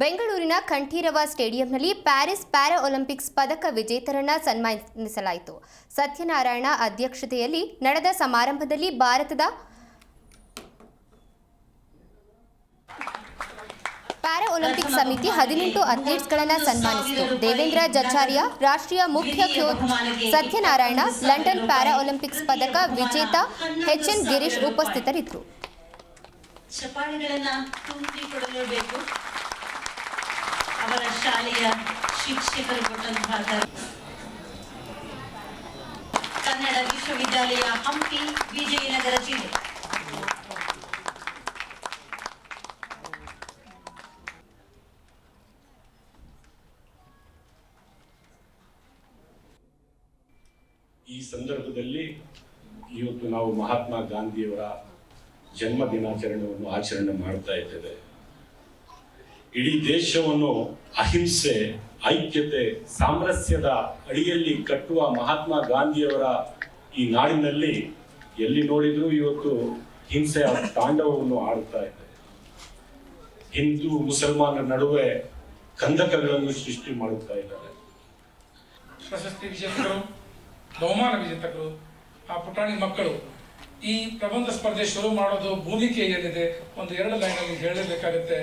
ಬೆಂಗಳೂರಿನ ಕಂಠೀರವ ಸ್ಟೇಡಿಯಂನಲ್ಲಿ Paris para Olympics ಪದಕ ವಿಜೇತರನ್ನ ಸನ್ಮಾನಿಸಲಾಯಿತು. ಸತ್ಯನಾರಾಯಣ ಅಧ್ಯಕ್ಷತೆಯಲ್ಲಿ ನಡೆದ ಸಮಾರಂಭದಲ್ಲಿ ಭಾರತದ ಪ್ಯಾರಾ ಒಲಿಂಪಿಕ್ ಸಮಿತಿ ಹದಿನೆಂಟು ಅಥ್ಲೀಟ್ಸ್ಗಳನ್ನ ಸನ್ಮಾನಿಸಿತು. ದೇವೇಂದ್ರ ಜಚಾರ್ಯ, ರಾಷ್ಟ್ರೀಯ ಮುಖ್ಯ coach Satyanarayana, London para Olympics ಪದಕ ವಿಜೇತ ಎಚ್ ಎನ್ ಗಿರೀಶ್ ಉಪಸ್ಥಿತರಿದ್ದರು. ಅವರ ಶಾಲೆಯ ಶಿಕ್ಷಕರು ಕೊಟ್ಟಂತಹ ಕನ್ನಡ ವಿಶ್ವವಿದ್ಯಾಲಯ ಹಂಪಿ ವಿಜಯನಗರ ಜಿಲ್ಲೆ. ಈ ಸಂದರ್ಭದಲ್ಲಿ ಇವತ್ತು ನಾವು ಮಹಾತ್ಮ ಗಾಂಧಿಯವರ ಜನ್ಮ ದಿನಾಚರಣೆಯನ್ನು ಆಚರಣೆ ಮಾಡ್ತಾ ಇದ್ದೇವೆ. ಇಡೀ ದೇಶವನ್ನು ಅಹಿಂಸೆ, ಐಕ್ಯತೆ, ಸಾಮರಸ್ಯದ ಅಡಿಯಲ್ಲಿ ಕಟ್ಟುವ ಮಹಾತ್ಮ ಗಾಂಧಿಯವರ ಈ ನಾಡಿನಲ್ಲಿ ಎಲ್ಲಿ ನೋಡಿದ್ರೂ ಇವತ್ತು ಹಿಂಸೆಯ ತಾಂಡವವನ್ನು ಆಡುತ್ತಾ ಇದೆ. ಹಿಂದೂ ಮುಸಲ್ಮಾನರ ನಡುವೆ ಕಂದಕಗಳನ್ನು ಸೃಷ್ಟಿ ಮಾಡುತ್ತಾ ಇದ್ದಾರೆ. ಪ್ರಶಸ್ತಿ ವಿಜೇತರು ಬಹುಮಾನ ವಿಜೇತರು ಆ ಪುಟಾಣಿ ಮಕ್ಕಳು, ಈ ಪ್ರಬಂಧ ಸ್ಪರ್ಧೆ ಶುರು ಮಾಡೋದು ಭೂಮಿಕೆ ಏನಿದೆ, ಒಂದು ಎರಡು ಲೈನಲ್ಲಿ ಹೇಳಬೇಕಾಗುತ್ತೆ.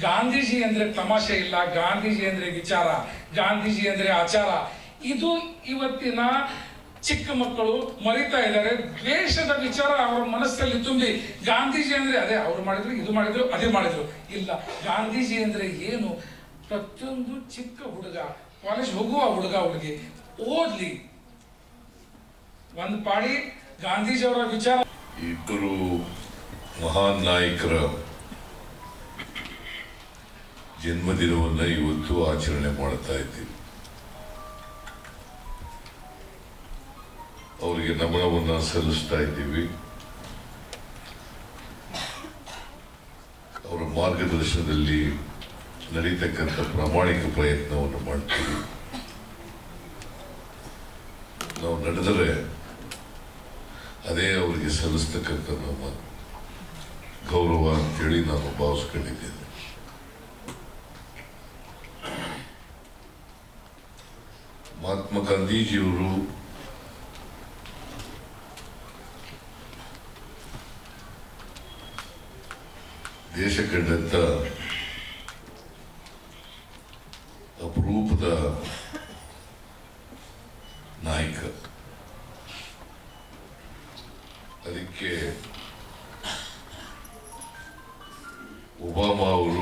ಗಾಂಧೀಜಿ ಅಂದ್ರೆ ತಮಾಷೆ ಇಲ್ಲ, ಗಾಂಧೀಜಿ ಅಂದ್ರೆ ವಿಚಾರ, ಗಾಂಧೀಜಿ ಅಂದ್ರೆ ಆಚಾರ. ಇದು ಇವತ್ತಿನ ಚಿಕ್ಕ ಮಕ್ಕಳು ಮರಿತಾ ಇದ್ದಾರೆ. ದ್ವೇಷದ ವಿಚಾರ ಅವರ ಮನಸ್ಸಲ್ಲಿ ತುಂಬಿ, ಗಾಂಧೀಜಿ ಅಂದ್ರೆ ಅದೇ ಅವ್ರು ಮಾಡಿದ್ರು, ಇದು ಮಾಡಿದ್ರು, ಅದೇ ಮಾಡಿದ್ರು. ಇಲ್ಲ, ಗಾಂಧೀಜಿ ಅಂದ್ರೆ ಏನು? ಪ್ರತಿಯೊಂದು ಚಿಕ್ಕ ಹುಡುಗ ಕಾಲೇಜ್ ಹೋಗುವ ಹುಡುಗ ಹುಡುಗಿ, ಓದ್ಲಿ. ಒಂದು ಪಾಡಿ ಗಾಂಧೀಜಿಯವರ ವಿಚಾರ. ಇಬ್ಬರು ಮಹಾನ್ ನಾಯಕರ. ಜನ್ಮದಿನವನ್ನ ಇವತ್ತು ಆಚರಣೆ ಮಾಡ್ತಾ ಇದ್ದೀವಿ. ಅವರಿಗೆ ನಮನವನ್ನ ಸಲ್ಲಿಸ್ತಾ ಇದ್ದೀವಿ. ಅವರ ಮಾರ್ಗದರ್ಶನದಲ್ಲಿ ನಡೀತಕ್ಕಂಥ ಪ್ರಾಮಾಣಿಕ ಪ್ರಯತ್ನವನ್ನು ಮಾಡ್ತೀವಿ. ನಾವು ನಡೆದರೆ ಅದೇ ಅವರಿಗೆ ಸಲ್ಲಿಸ್ತಕ್ಕಂಥ ನಮ್ಮ ಗೌರವ ಅಂತೇಳಿ ನಾನು ಭಾವಿಸ್ಕೊಂಡಿದ್ದೇನೆ. ಮಹಾತ್ಮ ಗಾಂಧೀಜಿಯವರು ದೇಶ ಕಂಡಂತ ಅಪರೂಪದ ನಾಯಕ. ಅದಕ್ಕೆ ಒಬಾಮಾ ಅವರು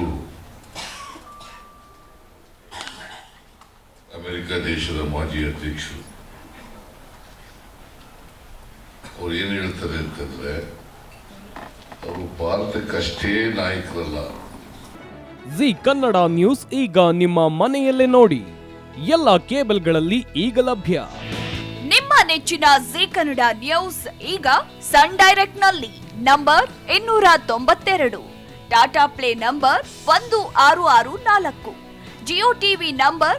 ದೇಶದ ಮಾಜಿ ಅಧ್ಯಕ್ಷರು. ಅವ್ರು ಏನು ಹೇಳ್ತಾರೆ ಅಂತಂದ್ರೆ ಅವರು ಭಾರತಕ್ಕಷ್ಟೇ ನಾಯಕರಲ್ಲ. ಜಿ ಕನ್ನಡ ನ್ಯೂಸ್ ಈಗ ನಿಮ್ಮ ಮನೆಯಲ್ಲೇ ನೋಡಿ. ಎಲ್ಲ ಕೇಬಲ್ಗಳಲ್ಲಿ ಈಗ ಲಭ್ಯ. ನಿಮ್ಮ ನೆಚ್ಚಿನ ಜಿ ಕನ್ನಡ ನ್ಯೂಸ್ ಈಗ ಸನ್ ಡೈರೆಕ್ಟ್ನಲ್ಲಿ ನಂಬರ್ ಇನ್ನೂರ ತೊಂಬತ್ತೆರಡು ಟಾಟಾ ಪ್ಲೇ ನಂಬರ್ ಒಂದು ಆರು ಆರು ನಾಲ್ಕು ಜಿಯೋ ಟಿವಿ ನಂಬರ್